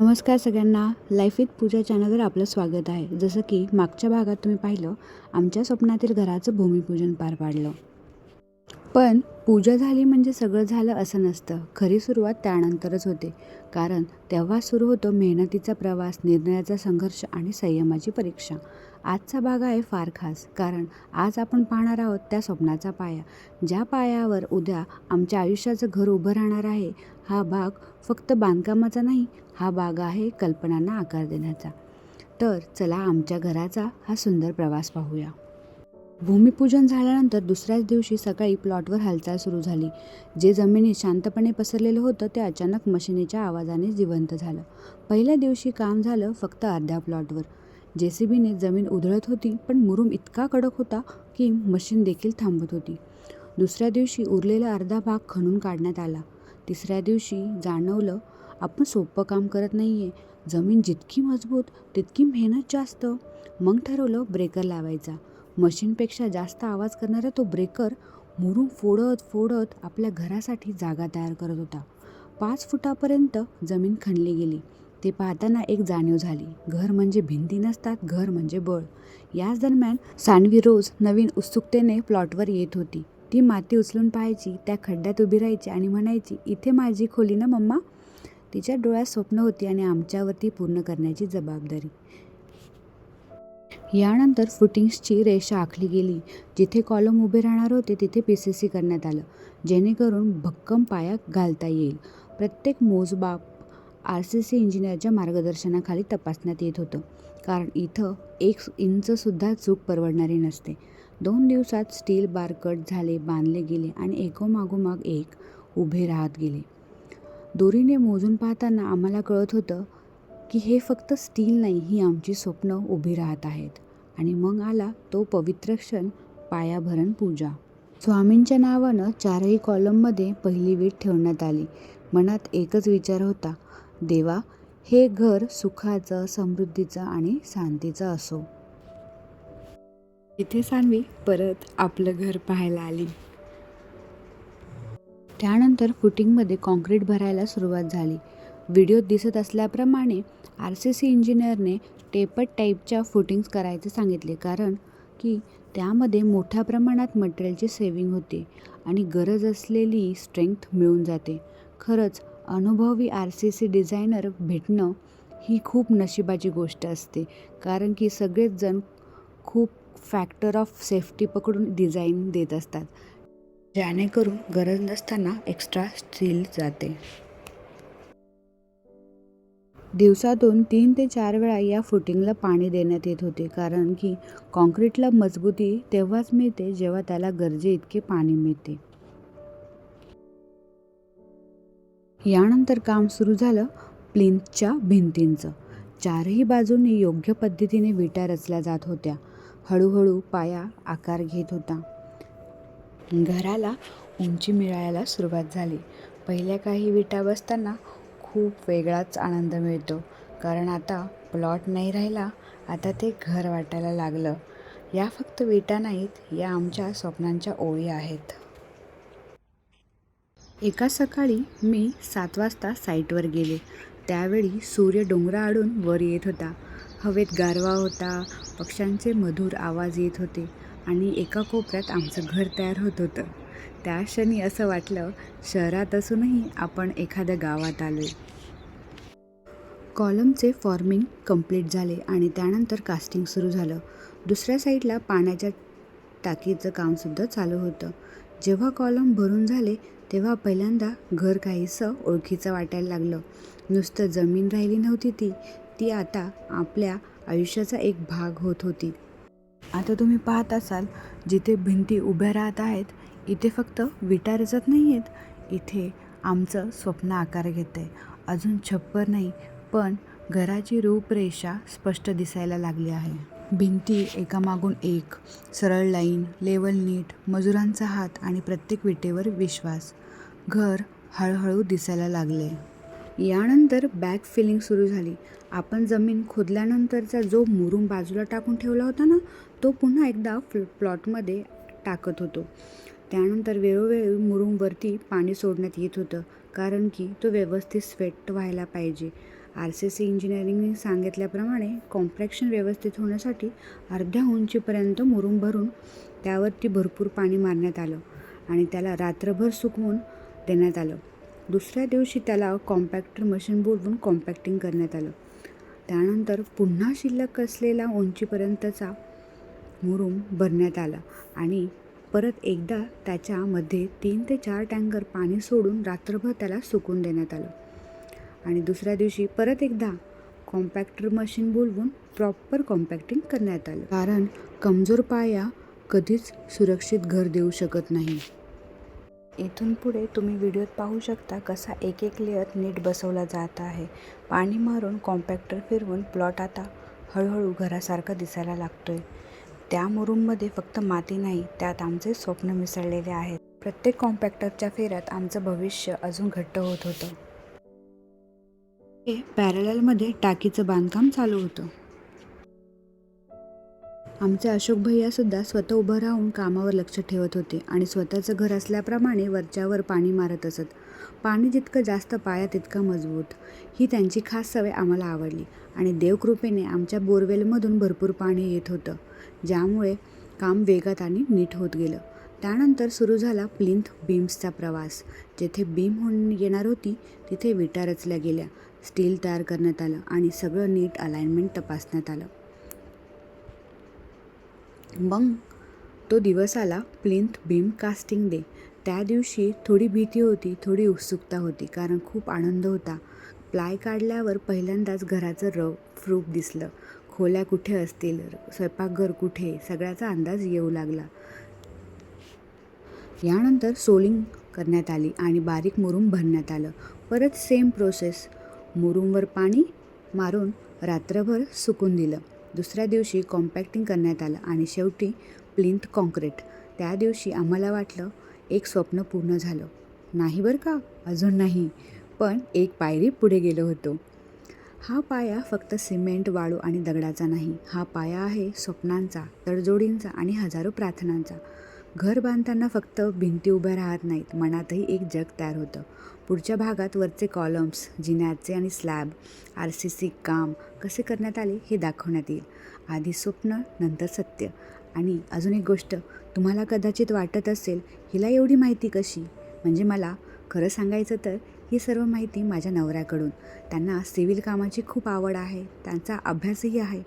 नमस्कार सगळ्यांना. Life with पूजा चॅनलवर आपलं स्वागत आहे. जसं की मागच्या भागात तुम्ही पाहिलं आमच्या स्वप्नातील घराचं भूमिपूजन पार पाडलं. पण पूजा झाली म्हणजे सगळं झालं असं नसतं. खरी सुरुवात त्यानंतरच होते. कारण तेव्हा सुरू होतो मेहनतीचा प्रवास निर्णयाचा संघर्ष आणि संयमाची परीक्षा. आजचा भाग आहे फार खास. कारण आज आपण पाहणार आहोत त्या स्वप्नाचा पाया. ज्या पायावर उद्या आमच्या आयुष्याचं घर उभं राहणार आहे हा भाग फक्त बांधकामाचा नाही हा भाग आहे कल्पनांना आकार देण्याचा. तर चला आमच्या घराचा हा सुंदर प्रवास पाहूया. भूमिपूजन झाल्यानंतर दुसऱ्याच दिवशी सकाळी प्लॉटवर हालचाल सुरू झाली. जे जमिनीत शांतपणे पसरलेलं होतं ते अचानक मशिनीच्या आवाजाने जिवंत झालं. पहिल्या दिवशी काम झालं फक्त अर्ध्या प्लॉटवर. जे सी बीने जमीन उधळत होती पण मुरुम इतका कडक होता की मशीन देखील थांबत होती. दुसऱ्या दिवशी उरलेला अर्धा भाग खणून काढण्यात आला. तिसऱ्या दिवशी जाणवलं आपण सोपं काम करत नाही आहे जमीन जितकी मजबूत तितकी मेहनत जास्त. मग ठरवलं ब्रेकर लावायचा. मशीनपेक्षा जास्त आवाज करणारा तो ब्रेकर मुरून फोडत फोडत आपल्या घरासाठी जागा तयार करत होता. पाच फुटापर्यंत जमीन खणली गेली. ते पाहताना एक जाणीव झाली. घर म्हणजे भिंती नसतात घर म्हणजे बळ. याच दरम्यान सानवी रोज नवीन उत्सुकतेने प्लॉटवर येत होती. ती माती उचलून पाहायची त्या खड्ड्यात उभी राहायची आणि म्हणायची इथे माझी खोली ना मम्मा तिच्या डोळ्यात स्वप्न होती आणि आमच्यावरती पूर्ण करण्याची जबाबदारी. यानंतर फुटिंग्सची रेषा आखली गेली. जिथे कॉलम उभे राहणार होते तिथे पी सी सी करण्यात आलं जेणेकरून भक्कम पाया घालता येईल. प्रत्येक मोजबाप आर सी सी इंजिनियरच्या मार्गदर्शनाखाली तपासण्यात येत होतं. कारण इथं एक इंचसुद्धा चूक परवडणारी नसते. दोन दिवसात स्टील बार कट झाले बांधले गेले आणि एकोमागोमाग एक उभे राहत गेले. दोरीने मोजून पाहताना आम्हाला कळत होतं की हे फक्त स्टील नाही ही आमची स्वप्न उभी राहत आहेत. आणि मग आला तो पवित्र क्षण पायाभरण पूजा. स्वामींच्या नावानं चारही कॉलममध्ये पहिली वीट ठेवण्यात आली. मनात एकच विचार होता देवा हे घर सुखाचं समृद्धीचं आणि शांतीचं असो. इथे सानवी परत आपलं घर पाहायला आली. त्यानंतर फुटिंगमध्ये कॉन्क्रीट भरायला सुरुवात झाली. व्हिडिओत दिसत असल्याप्रमाणे आर सी सी इंजिनियरने टेपट टाईपच्या फुटिंग्स करायचे सांगितले कारण की त्यामध्ये मोठ्या प्रमाणात मटेरियलची सेविंग होते आणि गरज असलेली स्ट्रेंथ मिळून जाते. खरंच अनुभवी आर सी सी डिझायनर भेटणं ही खूप नशिबाची गोष्ट असते कारण की सगळेच जण खूप फॅक्टर ऑफ सेफ्टी पकडून डिझाईन देत असतात. जेणेकरून गरज नसताना एक्स्ट्रा स्टील जाते. दिवसातून तीन ते चार वेळा या फुटिंगला पाणी देण्यात येत होते कारण की कॉन्क्रीटला मजबूती तेव्हाच मिळते जेव्हा त्याला गरजे इतके पाणी मिळते. यानंतर काम सुरू झालं प्लिंथच्या भिंतींचं. चारही बाजूंनी योग्य पद्धतीने विटा रचल्या जात होत्या. हळूहळू पाया आकार घेत होता. घराला उंची मिळायला सुरुवात झाली. पहिल्या काही विटा बसताना खूप वेगळाच आनंद मिळतो. कारण आता प्लॉट नाही राहिला आता ते घर वाटायला लागलं. या फक्त विटा नाहीत या आमच्या स्वप्नांच्या ओळी आहेत. एका सकाळी मी सात वाजता साईटवर गेले. त्यावेळी सूर्य डोंगराआडून वर येत होता. हवेत गारवा होता पक्ष्यांचे मधुर आवाज येत होते आणि एका कोपऱ्यात आमचं घर तयार होत होतं. त्या क्षणी असं वाटलं शहरात असूनही आपण एखाद्या गावात आलो आहे कॉलमचे फॉर्मिंग कंप्लीट झाले आणि त्यानंतर कास्टिंग सुरू झालं. दुसऱ्या साईडला पाण्याच्या टाकीचं कामसुद्धा चालू होतं. जेव्हा कॉलम भरून झाले तेव्हा पहिल्यांदा घर काहीसं ओळखीचं वाटायला लागलं. नुसतं जमीन राहिली नव्हती ती ती आता आपल्या आयुष्याचा एक भाग होत होती. आता तुम्ही पाहत असाल जिथे भिंती उभ्या राहत आहेत इथे फक्त विटा रचत नाही आहेत इथे आमचं स्वप्न आकार घेत आहे अजून छप्पर नाही पण घराची रूपरेषा स्पष्ट दिसायला लागली आहे. भिंती एकामागून एक सरळ लाईन लेवल नीट मजुरांचा हात आणि प्रत्येक विटेवर विश्वास. घर हळूहळू दिसायला लागले. यानंतर बॅक फिलिंग सुरू झाली. आपण जमीन खोदल्यानंतरचा जो मुरुम बाजूला टाकून ठेवला होता ना तो पुन्हा एकदा फ्ल प्लॉटमध्ये टाकत होतो. त्यानंतर वेळोवेळी मुरुमवरती पाणी सोडण्यात येत होतं कारण की तो व्यवस्थित स्वेट व्हायला पाहिजे. आर सी सी इंजिनिअरिंगने सांगितल्याप्रमाणे कॉम्प्रॅक्शन व्यवस्थित होण्यासाठी अर्ध्या उंचीपर्यंत मुरुम भरून त्यावरती भरपूर पाणी मारण्यात आलं आणि त्याला रात्रभर सुकवून देण्यात आलं. दुसऱ्या दिवशी त्याला कॉम्पॅक्टर मशीन बोलवून कॉम्पॅक्टिंग करण्यात आलं. त्यानंतर पुन्हा शिल्लक असलेला उंचीपर्यंतचा मुरूम भरण्यात आला आणि परत एकदा त्याच्यामध्ये तीन ते चार टँकर पाणी सोडून रात्रभर त्याला सुकून देण्यात आलं. आणि दुसऱ्या दिवशी परत एकदा कॉम्पॅक्टर मशीन बोलवून प्रॉपर कॉम्पॅक्टिंग करण्यात आलं. कारण कमजोर पाया कधीच सुरक्षित घर देऊ शकत नाही. इथून पुढे तुम्ही व्हिडिओत पाहू शकता कसा एक एक लेअर नीट बसवला जात आहे. पाणी मारून कॉम्पॅक्टर फिरवून प्लॉट आता हळूहळू घरासारखा दिसायला लागतो आहे त्या मुरूममध्ये फक्त माती नाही त्यात आमचे स्वप्न मिसळलेले आहेत. प्रत्येक कॉम्पॅक्टरच्या फेऱ्यात आमचं भविष्य अजून घट्ट होत होतं. हे पॅरलमध्ये टाकीचं बांधकाम चालू होतं. आमचे अशोक भैयासुद्धा स्वतः उभं राहून कामावर लक्ष ठेवत होते आणि स्वतःचं घर असल्याप्रमाणे वरच्यावर पाणी मारत असत. पाणी जितकं जास्त पाया तितका मजबूत. ही त्यांची खास सवय आम्हाला आवडली आणि देवकृपेने आमच्या बोरवेलमधून भरपूर पाणी येत होतं ज्यामुळे काम वेगात आणि नीट होत गेलं. त्यानंतर सुरू झाला प्लिंथ बीम्सचा प्रवास. जेथे बीम होऊन येणार होती तिथे विटा रचल्या गेल्या. स्टील तयार करण्यात आलं आणि सगळं नीट अलाइनमेंट तपासण्यात आलं. मग तो दिवस आला प्लिंथ बीम कास्टिंग डे. त्या दिवशी थोडी भीती होती थोडी उत्सुकता होती कारण खूप आनंद होता. प्लाय काढल्यावर पहिल्यांदाच घराचं रफ रूप दिसलं. खोल्या कुठे असतील? स्वयंपाकघर कुठे? सगळ्याचा अंदाज येऊ लागला. यानंतर सोलिंग करण्यात आली आणि बारीक मुरुम भरण्यात आलं. परत सेम प्रोसेस मुरुमवर पाणी मारून रात्रभर सुकून दिलं. दुसऱ्या दिवशी कॉम्पॅक्टिंग करण्यात आलं आणि शेवटी प्लिंथ कॉन्क्रीट त्या दिवशी आम्हाला वाटलं एक स्वप्न पूर्ण झालं. नाही बरं का? अजून नाही. पण एक पायरी पुढे गेलो होतो. हा पाया फक्त सिमेंट वाळू आणि दगडाचा नाही. हा पाया आहे स्वप्नांचा तडजोडींचा आणि हजारो प्रार्थनांचा. घर बांधताना फक्त भिंती उभ्या राहत नाहीत मनातही एक जग तयार होतं. पुढच्या भागात वरचे कॉलम्स जिन्याचे आणि स्लॅब आर सी सी काम कसे करण्यात आले हे दाखवण्यात येईल. आधी स्वप्न नंतर सत्य. आणि अजून एक गोष्ट तुम्हाला कदाचित वाटत असेल हिला एवढी माहिती कशी? म्हणजे मला खरं सांगायचं तर ही सर्व माहिती माझ्या नवऱ्याकडून. त्यांना सिव्हिल कामाची खूप आवड आहे त्यांचा अभ्यासही आहे.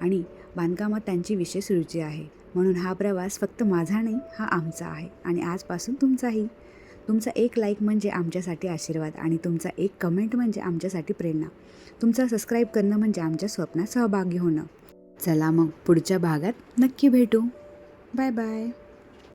आणि बांधकामात त्यांची विशेष रुची आहे. म्हणून हा प्रवास फक्त माझा नाही हा आमचा आहे. आणि आजपासून तुमचाही. तुमचा एक लाईक म्हणजे आमच्यासाठी आशीर्वाद आणि तुमचा एक कमेंट म्हणजे आमच्यासाठी प्रेरणा. तुमचा सबस्क्राईब करणं म्हणजे आमच्या स्वप्नात सहभागी होणं. चला मग पुढच्या भागात नक्की भेटू. Bye bye